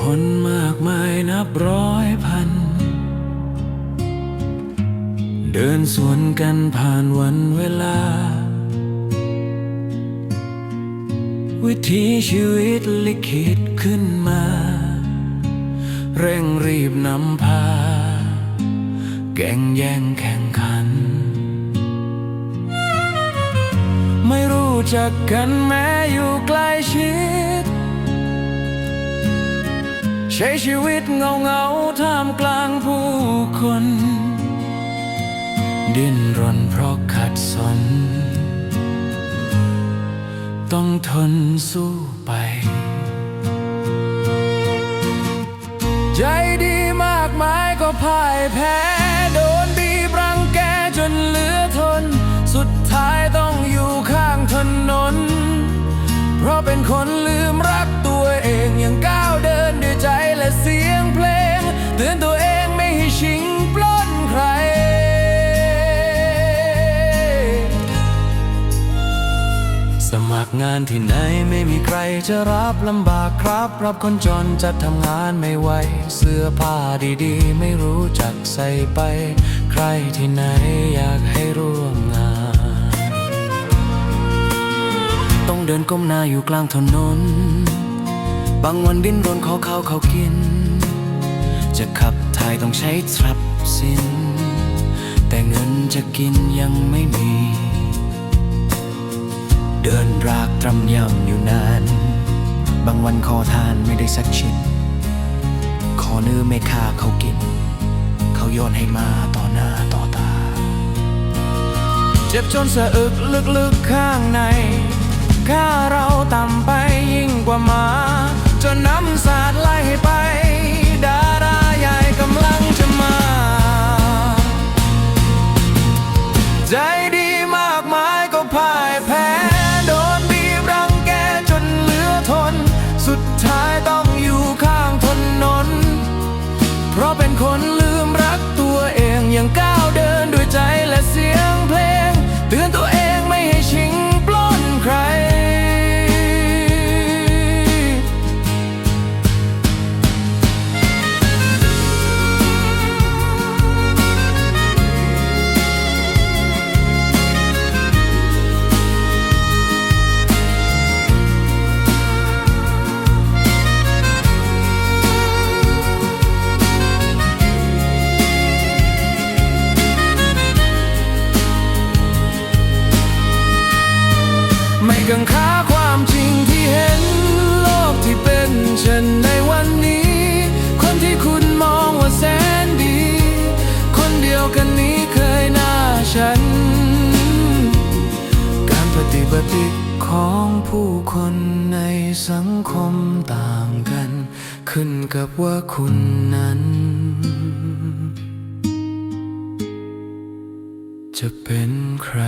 คนมากมายนับร้อยพัน เดินสวนกันผ่านวันเวลา วิถีชีวิตลิขิตขึ้นมา เร่งรีบนำพา แก่งแย่งแข่งขัน ไม่รู้จักกันแม้อยู่ใกล้ชิด ใช้ชีวิตเงาเงาท่ามกลางผู้คน ดิ้นรนเพราะขัดสน ต้องทนสู้ไป ใจดีมากมายก็พ่ายแพ้ งานที่ไหนไม่มีใครจะรับลำบากครับ รับคนจนจะทำงานไม่ไหว เสื้อผ้าดีๆ ไม่รู้จักใส่ไป ใครที่ไหนอยากให้ร่วมงาน ต้องเดินก้มหน้าอยู่กลางถนน บางวันดิ้นรนขอข้าวเขากิน จะขับถ่ายต้องใช้ทรัพย์สิน แต่เงินจะกินยังไม่มี เดินรากตรำยำอยู่นาน บางวันขอทานไม่ได้สักชิ้นขอเนื้อไม่ค่าเขากิน เขาโยนให้มาต่อหน้าต่อตา เจ็บจนสะอึกลึกๆข้างใน คน ไม่กังขาความจริงที่เห็น โลกที่เป็นเช่นในวันนี้ คนที่คุณมองว่าแสนดี คนเดียวกันนี้เคยหน้าฉัน การปฏิบัติของผู้คนในสังคมต่างกัน ขึ้นกับว่าคุณนั้นจะเป็นใคร